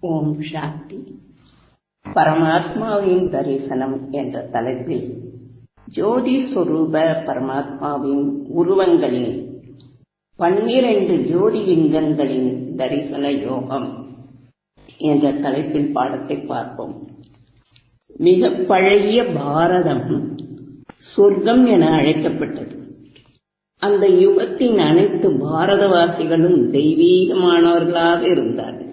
ஓம் சாந்தி. பரமாத்மாவின் தரிசனம் என்ற தலைப்பில் ஜோதி சொரூப பரமாத்மாவின் உருவங்களின் பன்னிரண்டு ஜோதிலிங்கங்களின் தரிசன யோகம் என்ற தலைப்பில் பாடத்தை பார்ப்போம். மிக பழைய பாரதம் சொர்க்கம் என அழைக்கப்பட்டது. அந்த யுகத்தின் அனைத்து பாரதவாசிகளும் தெய்வீகமானவர்களாக இருந்தார்கள்.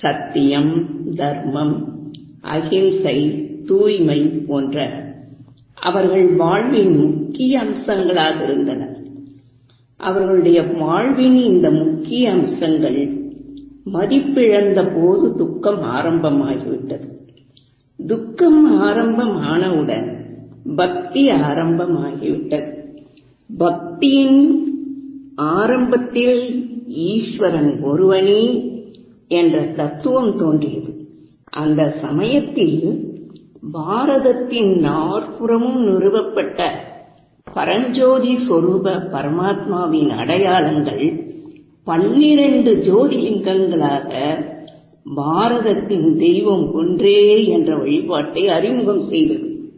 சத்தியம் தர்மம் அகிம்சை தூய்மை போன்ற அவர்கள் வாழ்வின் முக்கிய அம்சங்களாக இருந்தன. அவர்களுடைய வாழ்வின் இந்த முக்கிய அம்சங்கள் மதிப்பிழந்த போது துக்கம் ஆரம்பமாகிவிட்டது. துக்கம் ஆரம்பமானவுடன் பக்தி ஆரம்பமாகிவிட்டது. பக்தியின் ஆரம்பத்தில் ஈஸ்வரன் ஒருவனே என்ற தத்துவம் தோன்றியது. அந்த சமயத்தில் பாரதத்தின் நாற்புறமும் நிறுவப்பட்ட பரஞ்சோதி சொரூப பரமாத்மாவின் அடையாளங்கள் பன்னிரண்டு ஜோதிலிங்கங்களாக பாரதத்தின் தெய்வம் ஒன்றே என்ற வழிபாட்டை அறிமுகம் செய்தது.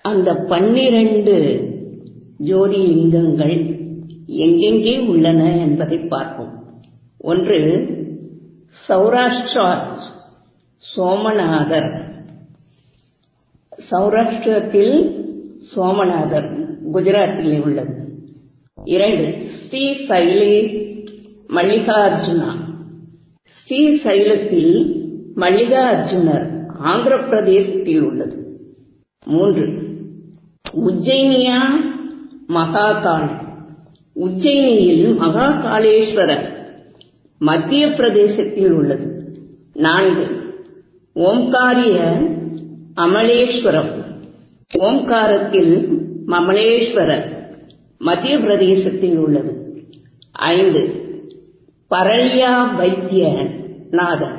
அந்த பன்னிரண்டு ஜோதிலிங்கங்கள் எங்கெங்கே உள்ளன என்பதை பார்ப்போம். ஒன்று சௌராஷ்டிரா சோமநாதர். சௌராஷ்டிரத்தில் சோமநாதர் குஜராத்திலே உள்ளது. இரண்டு ஸ்ரீ சைலே மல்லிகார்ஜுனா. ஸ்ரீ சைலத்தில் மல்லிகார்ஜுனர் ஆந்திர பிரதேசத்தில் உள்ளது. மூன்று உஜ்ஜயினியா மகாகால் உஜ்ஜயினியில் மகாகாலேஸ்வரர் மத்திய பிரதேசத்தில் உள்ளது. நான்கு. ஓம்காரிய அமலேஸ்வரம். ஓம்காரத்தில் மமலேஸ்வரர் மத்திய பிரதேசத்தில் உள்ளது. ஐந்து. பரளியா வைத்தியநாதர்.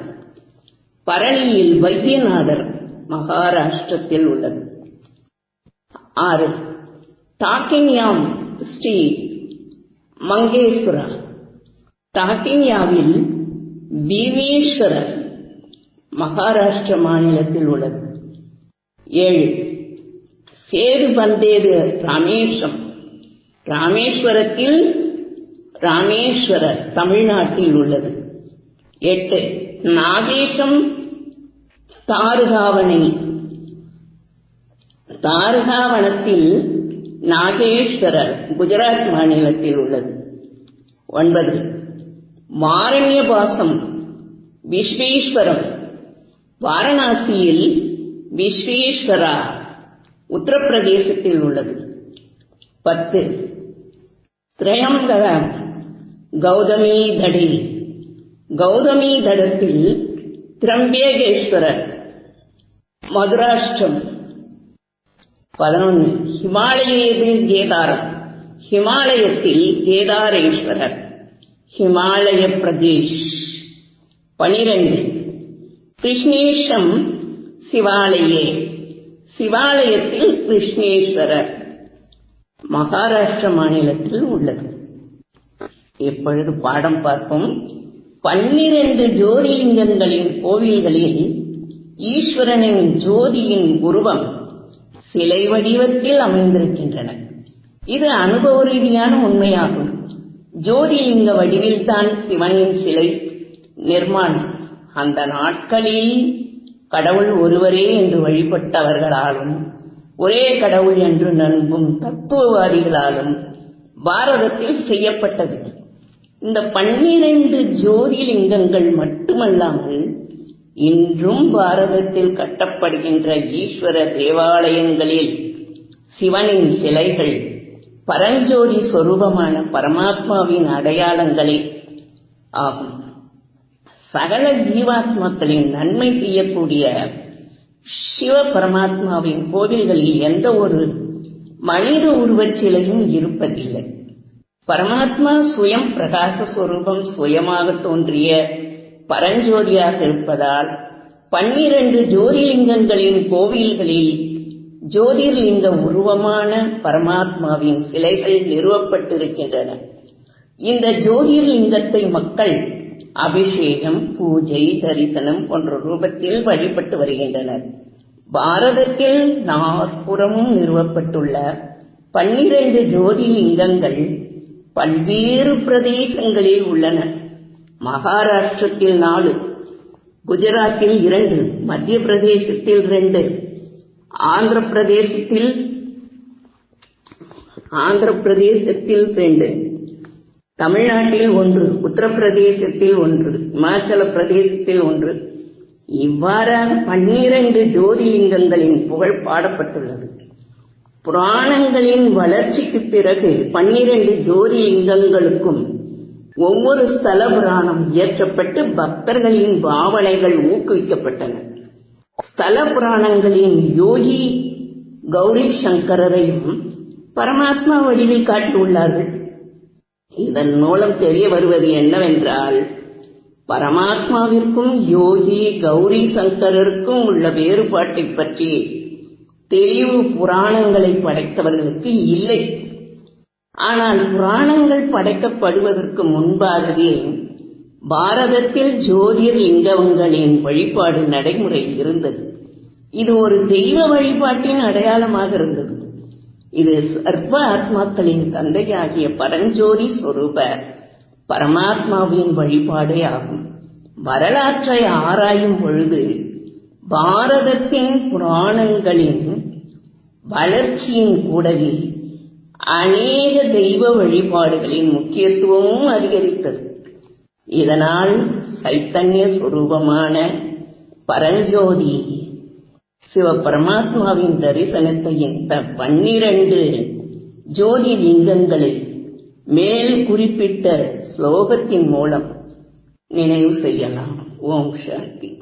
பரளியில் வைத்தியநாதர் மகாராஷ்டிரத்தில் உள்ளது. ஆறு. டாக்கின்யாம் ஸ்ரீ மங்கேஸ்வரா டாக்கின்யாவில் பீமேஸ்வரர் மகாராஷ்டிர மாநிலத்தில் உள்ளது. ஏழு சேது பந்தேது ராமேஸ்வரம். ராமேஸ்வரத்தில் ராமேஸ்வரர் தமிழ்நாட்டில் உள்ளது. எட்டு நாகேஷம் தாருகாவணை. தாருகாவனத்தில் நாகேஸ்வரர் குஜராத் மாநிலத்தில் உள்ளது. ஒன்பது மாரண்யபாசம் விஸ்வேஸ்வரம். வாரணாசியில் விஸ்வேஸ்வரா உத்தரப்பிரதேசத்தில் உள்ளது. பத்து. திரையம்பக கௌதமி தடி கௌதமி தடத்தில் திரம்பியகேஸ்வரர் மதுராஷ்டிரம். பதினொன்று ஹிமாலயத்தில் கேதாரம். ஹிமாலயத்தில் கேதாரேஸ்வரர். ஹிமாலய பிரதேஷ். பனிரெண்டு. கிருஷ்ணேஷம் சிவாலயே. சிவாலயத்தில் கிருஷ்ணேஸ்வரர். மகாராஷ்டிர மாநிலத்தில் உள்ளது. எப்பொழுது பாடம் பார்ப்போம்? பன்னிரண்டு ஜோதிலிங்கங்களின் கோவில்களில் ஈஸ்வரனின் ஜோதியின் உருவம் சிலை வடிவத்தில் அமைந்திருக்கின்றன. இது அனுபவ ரீதியான உண்மையாகும். ஜோதிலிங்க வடிவில்தான் சிவனின் சிலை நிர்மாணம். அந்த நாட்களில் கடவுள் ஒருவரே என்று வழிபட்டவர்களாலும் ஒரே கடவுள் என்று நம்பும் தத்துவவாதிகளாலும் பாரதத்தில் செய்யப்பட்டது. இந்த பன்னிரண்டு ஜோதிலிங்கங்கள் மட்டுமல்லாமல் இன்றும் பாரதத்தில் கட்டப்படுகின்ற ஈஸ்வர தேவாலயங்களில் சிவனின் சிலைகள் பரஞ்சோதி சொரூபமான பரமாத்மாவின் அடையாளங்களே ஆகும். சகல ஜீவாத்மாக்களின் நன்மை செய்யக்கூடிய சிவ பரமாத்மாவின் கோவில்களில் எந்த ஒரு மனித உருவச் சிலையும் இருப்பதில்லை. பரமாத்மா சுயம் பிரகாச சுரூபம் சுயமாக தோன்றிய பரஞ்சோதியாக இருப்பதால் பன்னிரண்டு ஜோதிலிங்கங்களின் கோவில்களில் ஜோதிர்லிங்க உருவமான பரமாத்மாவின் சிலைகள் நிறுவப்பட்டிருக்கின்றன. இந்த ஜோதிர்லிங்கத்தை மக்கள் அபிஷேகம் பூஜை தரிசனம் போன்ற ரூபத்தில் வழிபட்டு வருகின்றனர். பாரதத்தில் நாற்புறமும் நிறுவப்பட்டுள்ள பன்னிரண்டு ஜோதிலிங்கங்கள் பல்வேறு பிரதேசங்களில் உள்ளன. மகாராஷ்டிரத்தில் நாலு குஜராத்தில் இரண்டு மத்திய பிரதேசத்தில் இரண்டு ஆந்திர பிரதேசத்தில் ஆந்திர பிரதேசத்தில் ரெண்டு. தமிழ்நாட்டில் ஒன்று உத்தரப்பிரதேசத்தில் ஒன்று இமாச்சல பிரதேசத்தில் ஒன்று. இவ்வாறாக பன்னிரண்டு ஜோதிலிங்கங்களின் புகழ் பாடப்பட்டுள்ளது. புராணங்களின் வளர்ச்சிக்கு பிறகு பன்னிரண்டு ஜோதிலிங்கங்களுக்கும் ஒவ்வொரு ஸ்தல புராணம் இயற்றப்பட்டு பக்தர்களின் பாவனைகள் ஊக்குவிக்கப்பட்டன. ஸ்தல புராணங்களின் யோகி கௌரி சங்கரரையும் பரமாத்மா வடிவில் காட்டியுள்ளார்கள். இதன் மூலம் தெரிய வருவது என்னவென்றால் பரமாத்மாவிற்கும் யோகி கௌரி சங்கரருக்கும் உள்ள வேறுபாட்டை பற்றி தெளிவு புராணங்களை படைத்தவர்களுக்கு இல்லை. ஆனால் புராணங்கள் படைக்கப்படுவதற்கு முன்பாகவே பாரதத்தில் ஜோதிர் லிங்கங்களின் வழிபாடு நடைமுறையில் இருந்தது. இது ஒரு தெய்வ வழிபாட்டின் அடையாளமாக இருந்தது. இது சர்வ ஆத்மாக்களின் தந்தையாகிய பரஞ்சோதி சொரூப பரமாத்மாவின் வழிபாடே ஆகும். வரலாற்றை ஆராயும் பொழுது பாரதத்தின் புராணங்களின் வளர்ச்சியின் கூடவே அநேக தெய்வ வழிபாடுகளின் முக்கியத்துவமும் அதிகரித்தது. இதனால் சைத்தன்ய சுரூபமான பரஞ்சோதி சிவ பரமாத்மாவின் தரிசனத்தை இந்த பன்னிரண்டு ஜோதி லிங்கங்களில் மேல் குறிப்பிட்ட ஸ்லோகத்தின் மூலம் நினைவு செய்யலாம். ஓம் சாந்தி.